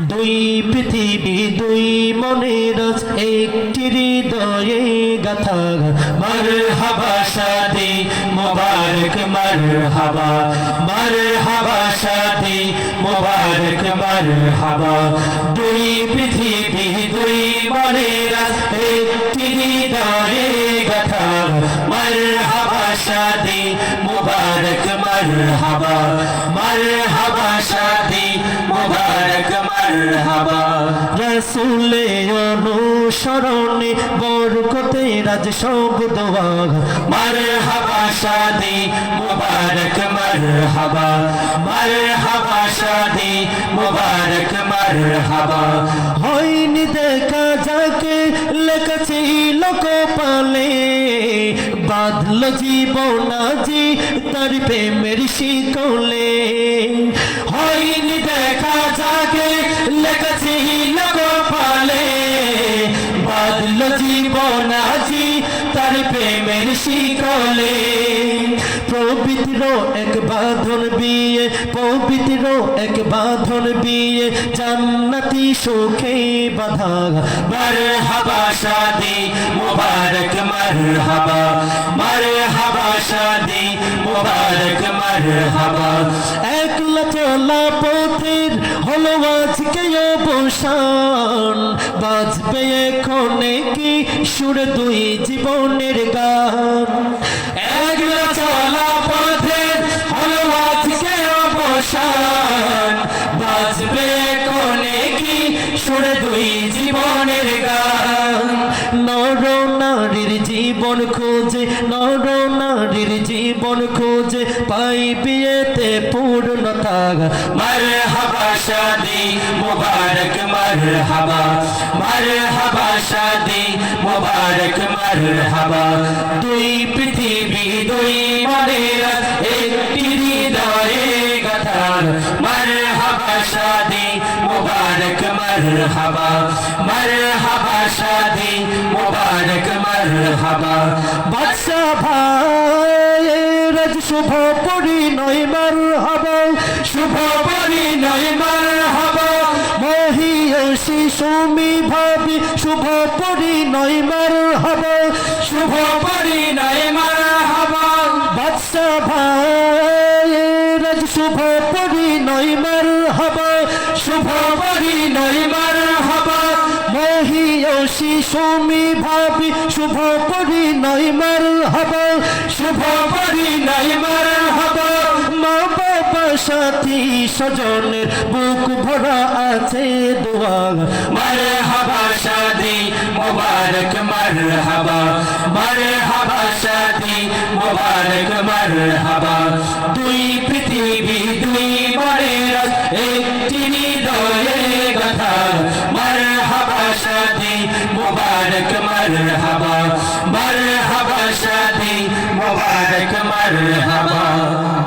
দুই পৃথিবী, দুই মনের একটি হৃদয়ে গাথা। মার হাবা শাদি মোবারক মার হাবা মার হাবা শাদি মোবারক মার হাবা দুই পৃথিবী, দুই মনের একটি হৃদয়ে গাথা। মার হাবা শাদি মোবারক মার হাবা মার হাবা শাদি মোবারক মার হাবা রসুলে অনুসরণে বরকতে রাজ সব দোয়া। মার হাবা শাদি মোবারক মার হাবা মার হাবা শাদি মোবারক মার হাবা হয়নি দেখা যাকে, লেখছি লোক পালে বাঁধল জীবন আজি তার প্রেমের শিকলে। হয়নি দেখা যাকে বাঁধল জীবন আজি, তার প্রেমের শিকলে। পবিত্র এক বাঁধন বিয়ে, পবিত্র এক বাঁধন বিয়ে, জান্নাতি সুখে বাধা। মার হাবা শাদি, মুবারক মার হাবা মার হাবা শাদি, মুবারক মার হাবা একলা চলা পথের হলো অবসান বাজবে এখন কি? সুর দুই জীবনের গান। পথে বাজবে কি? সুর দুই জীবনের গান। নর নারীর জীবন খোঁজে নর নারীর জীবন খোঁজে, পাই বিয়েতে পূর্ণতা। মার হাবা শাদি, মুবারক মার হাবা মার হাবা শাদি, মুবারক মার হাবা দুই পৃথিবী, দুই হাবা মার হাবা শাদি মুবারক বাদশা ভাই রাজ শুভ পরিণয় মার হাবা শুভ পরিণয় মার হাবা মহিয়সী সুমি ভাবি শুভ পরিণয় মার হাবা শুভ পরিণয় মার সুমি ভাবি, শুভ পরিণয় মার হাবা। শুভ পরিণয় মার হাবা। মা বাবা সাথী স্বজনের বুক ভরা আছে দোয়া মার হাবা শাদি মুবারক মার হাবা। মার হাবা শাদি মুবারক মার হাবা। দুই পৃথিবী, দুই মনের, একটি হৃদয়ে শাদি মার হাবা শাদি মুবারক মার হাবা